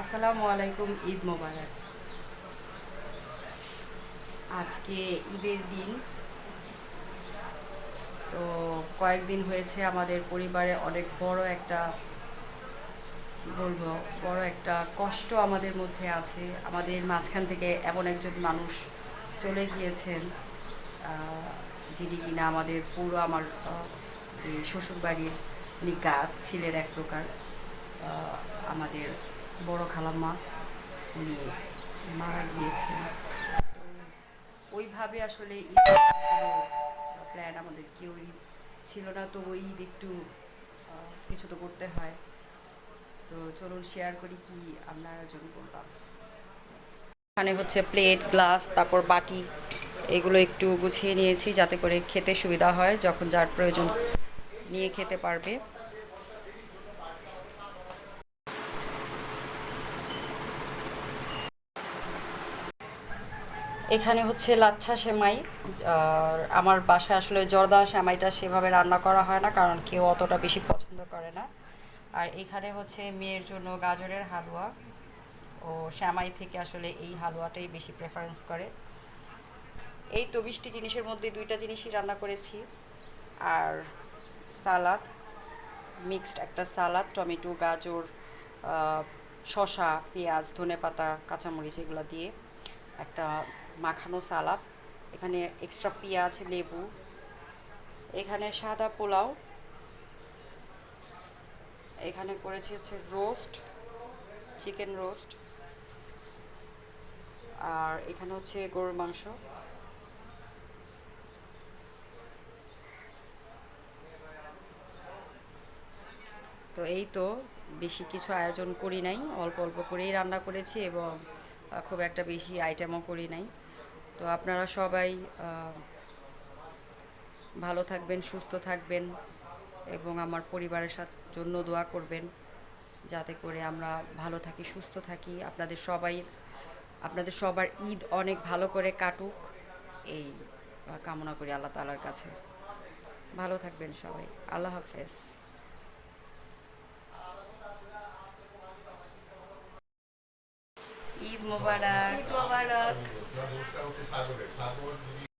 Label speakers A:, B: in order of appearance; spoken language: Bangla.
A: আসসালামু আলাইকুম, ঈদ মোবারক। আজকে ঈদের দিন। তো কয়েকদিন হয়েছে আমাদের পরিবারে অনেক বড় একটা, বলব, বড় একটা কষ্ট আমাদের মধ্যে আছে। আমাদের মাঝখান থেকে এমন একজন মানুষ চলে গিয়েছেন যিনি কিনা আমাদের পুরো আমার যে শ্বশুরবাড়ির উনি গাছ ছিলেন এক প্রকার আমাদের বড় খালাম্মা, উনি মারা গিয়েছেন তো ওইভাবে আসলে প্ল্যান আমাদের কেউই ছিল না, তো ওই একটু কিছু তো করতে হয়। তো চলুন শেয়ার করি কি আমরা আয়োজন করলাম। এখানে হচ্ছে প্লেট গ্লাস তারপর বাটি, এগুলো একটু গুছিয়ে নিয়েছি যাতে করে খেতে সুবিধা হয়, যখন যার প্রয়োজন নিয়ে খেতে পারবে। এখানে হচ্ছে লাচ্ছা সেমাই, আর আমার বাসায় আসলে জর্দা সেমাইটা সেভাবে রান্না করা হয় না, কারণ কেউ অতটা বেশি পছন্দ করে না। আর এখানে হচ্ছে মেয়ের জন্য গাজরের হালুয়া, ও শ্যামাই থেকে আসলে এই হালুয়াটাই বেশি প্রেফারেন্স করে। এই তো বৃষ্টি জিনিসের মধ্যে দুইটা জিনিসই রান্না করেছি, আর সালাদ মিক্সড একটা সালাদ, টমেটো, গাজর শশা পেঁয়াজ, ধনেপাতা, কাঁচামরিচ এগুলো দিয়ে। একটা মাখানো সালাদ, এখানে এক্সট্রা পেঁয়াজ, লেবু, এখানে সাদা পোলাও, এখানে করেছি হচ্ছে রোস্ট চিকেন রোস্ট আর এখানে হচ্ছে গরুর মাংস। তো এই তো, বেশি কিছু আয়োজন করি নাই, অল্প অল্প করেই রান্না করেছি এবং খুব একটা বেশি আইটেমও করি নাই। তো আপনারা সবাই ভালো থাকবেন, সুস্থ থাকবেন এবং আমার পরিবারের সাথে, জন্য দোয়া করবেন যাতে করে আমরা ভালো থাকি, সুস্থ থাকি। আপনাদের সবাই, আপনাদের সবার ঈদ অনেক ভালো করে কাটুক। এই কামনা করি আল্লাহ তালার কাছে। ভালো থাকবেন সবাই। আল্লাহ হাফেজ। ঈদ মোবারক।
B: ঈদ মোবারক।